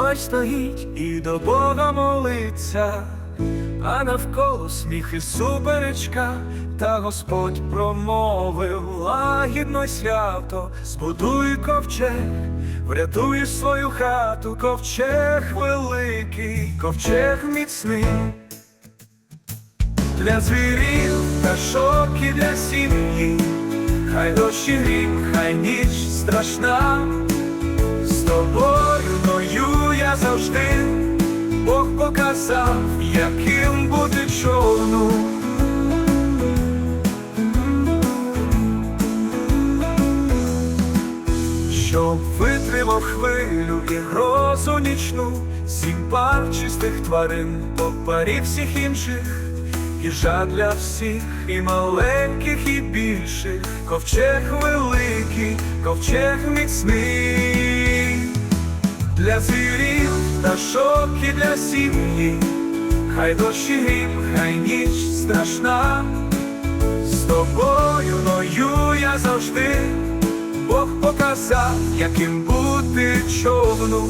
Ось стоїть і до Бога молиться, а навколо сміх і суперечка, та Господь промовив лагідно свято, збудуй ковчег, врятуй свою хату, ковчег великий, ковчег міцний. Для звірів, пташок і для сім'ї, хай дощ і грім, хай ніч страшна, ною я завжди, Бог показав, яким бути човну. Щоб витримав хвилю і грозу нічну, сім пар чистих тварин, по парі всіх інших, їжа для всіх, і маленьких, і більших, ковчег великий, ковчег міцний, для звірів, пташок і для сім'ї, хай дощ і грім, хай ніч страшна, з тобою ною я завжди. Бог показав, яким бути човну,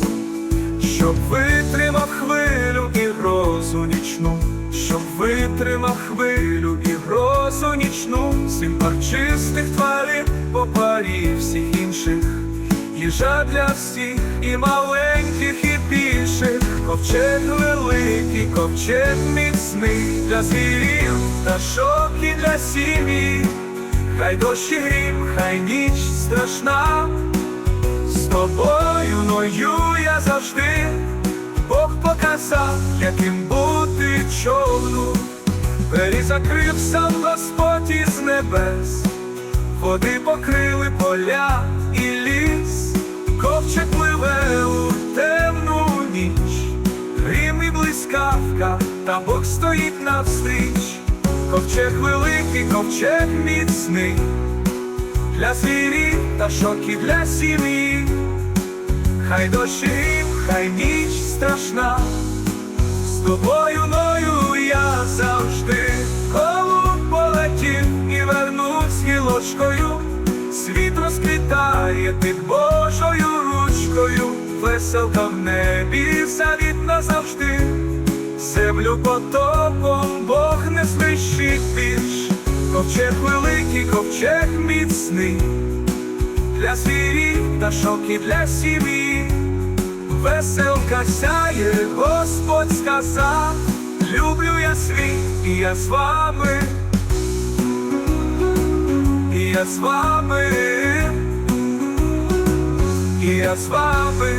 щоб витримав хвилю і грозу нічну, щоб витримав хвилю і грозу нічну, сім пар чистих тварин по парі всіх інших, їжа для всіх і більших, ковчег великий, ковчег міцний для звірів, пташок і для сім'ї. Хай дощ і грім, хай ніч страшна, з тобою ною я завжди, Бог показав, яким бути човну, двері закрив сам Господь із небес, води покрили поля та Бог стоїть навстріч. Ковчег великий, ковчег міцний, для звірів, пташок і для сім'ї, хай дощ і грім, хай ніч страшна, з тобою ною я завжди, Голуб полетів і вернусь гілочкою, світ розквітає під Божою ручкою, веселка в небі завітна завжди. Землю потопом Бог не знищить більш, ковчег великий, ковчег міцний, для звірів, пташок і для сім'ї, веселка сяє, Господь сказав, люблю я світ, і я з вами, і я з вами, і я з вами.